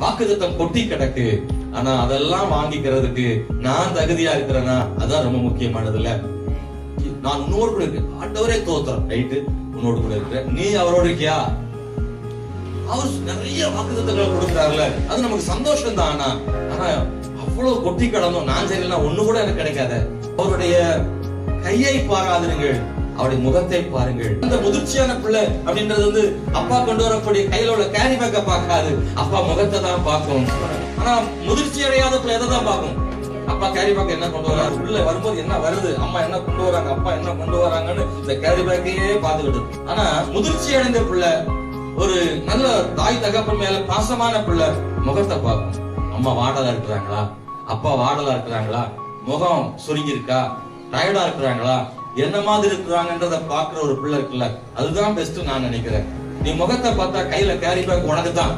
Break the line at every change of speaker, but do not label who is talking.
வாக்குதத்தம் கொட்டி கிடக்கு. ஆனா அதெல்லாம் வாங்கிக்கிறதுக்கு நான் தகுதியா இருக்கிறேன்னா அதான் ரொம்ப முக்கியமானது இல்ல நான் உன்னோடு கூட இருக்கேன். ஆண்டவரே தோத்துறேன் ரைட்டு? உன்னோடு கூட இருக்கிறேன். நீ அவரோடு இருக்கியா? அவர் நிறைய வாக்குத்தங்களை கொடுக்கிறாருல அது நமக்கு சந்தோஷம் தான் ஆனா ஆனா அவ்வளவு கொட்டி கடந்தோம். நான் சரியில்லைனா ஒண்ணு கூட எனக்கு கிடைக்காத. அவருடைய கையை பாராதிருங்கள். அவருடைய முகத்தை பாருங்கள். அந்த முதிர்ச்சியான பிள்ளை அப்படின்றது வந்து அப்பா கொண்டு வரக்கூடிய கையில உள்ள கேரி பேக்க பார்க்காது. அப்பா முகத்தை தான் பார்க்கும். ஆனா முதிர்ச்சி அடையாத பிள்ளை எதை தான் பார்க்கும்? அப்பா கேரி பேக் என்ன கொண்டு வராரு? உள்ள வரும்போது என்ன வருது? அம்மா என்ன கொண்டு வராங்க? அப்பா என்ன கொண்டு வராங்கன்னு இந்த கேரி பேக்கையே பார்த்துக்கிட்டு. ஆனா முதிர்ச்சி அடைந்த பிள்ளை ஒரு நல்ல தாய் தகப்பன் மேல பாசமான பிள்ளை முகத்தை பார்க்கும். அம்மா வாடலா இருக்கிறாங்களா அப்பா வாடலா இருக்கிறாங்களா முகம் சுருங்கி இருக்கா டயர்டா இருக்கிறாங்களா? என்ன மாதிரி இருக்கிறாங்கன்றத பாக்குற ஒரு பிள்ளை இருக்குல்ல அதுதான் பெஸ்ட் நான் நினைக்கிறேன். நீ முகத்தை பார்த்தா கையில கேரி பேக் உனக்கு தான்